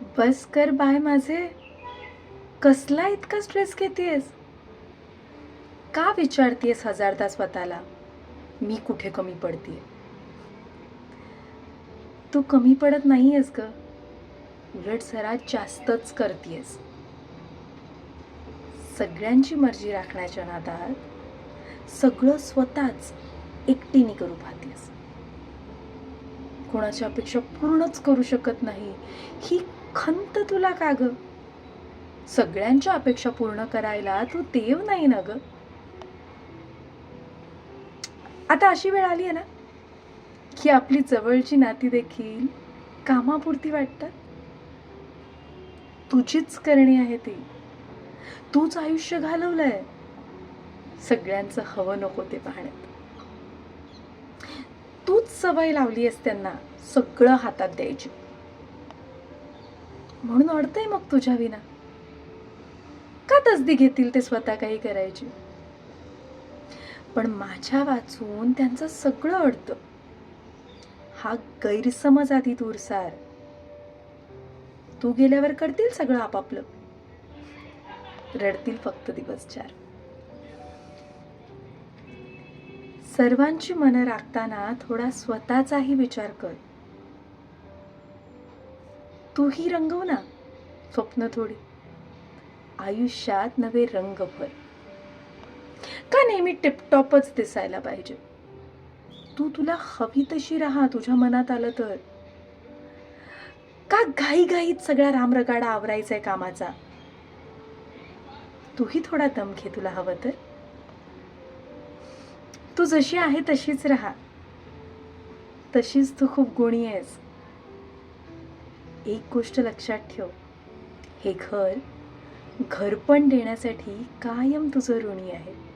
बस कर बाय माझे. कसला इतका स्ट्रेस घेतेस का विचारतेस हजारदा स्वतःला? मी कुठे कमी पडते तू कमी पडत नाही आहेस ग. उलट जरा जास्तच करतेस सगळ्यांची मर्जी राखण्याच्या नादात सगळं स्वतःच एकटीने करू पाहतेस कोणाची अपेक्षा पूर्णच करू शकत नाही. ही खंत तुला का ग? सगळ्यांच्या अपेक्षा पूर्ण करायला तू देव नाही ना ग. आता अशी वेळ आली आहे ना की आपली जवळची नाती देखील कामापुरती वाटतात? तुझीच करणी आहे ती. तूच आयुष्य घालवलंय. सगळ्यांचं हवं नको ते पाहण्यात. तूच सवय लावली आहेस त्यांना सगळं हातात द्यायची. म्हणून अडतंय मग तुझ्या विना. का तसदी घेतील ते स्वतः काही करायची? पण माझ्या वाचून त्यांचं सगळं अडतं. हा गैरसमज आधी दूरसार तू गेल्यावर करतील सगळं आपापलं. रडतील फक्त दिवस चार सर्वांची मनं राखताना थोडा स्वतःचाही विचार कर. तूही रंगव ना स्वप्न थोडी. आयुष्यात नवे रंग भर. का नेहमी टिपटॉपच दिसायला पाहिजे? तू तुला हवी तशी राहा तुझ्या मनात आलं तर. का घाईघाईत सगळा रामरगाडा आवरायचा आहे कामाचा? तूही थोडा दम घे तुला हवं तर. तू जशी आहे तशीच राहा. तशीच तू खूप गुणी आहेस. एक गोष्ट लक्षात ठेव. हे घर घरपण देण्यासाठी कायम तुझं ऋणी आहे.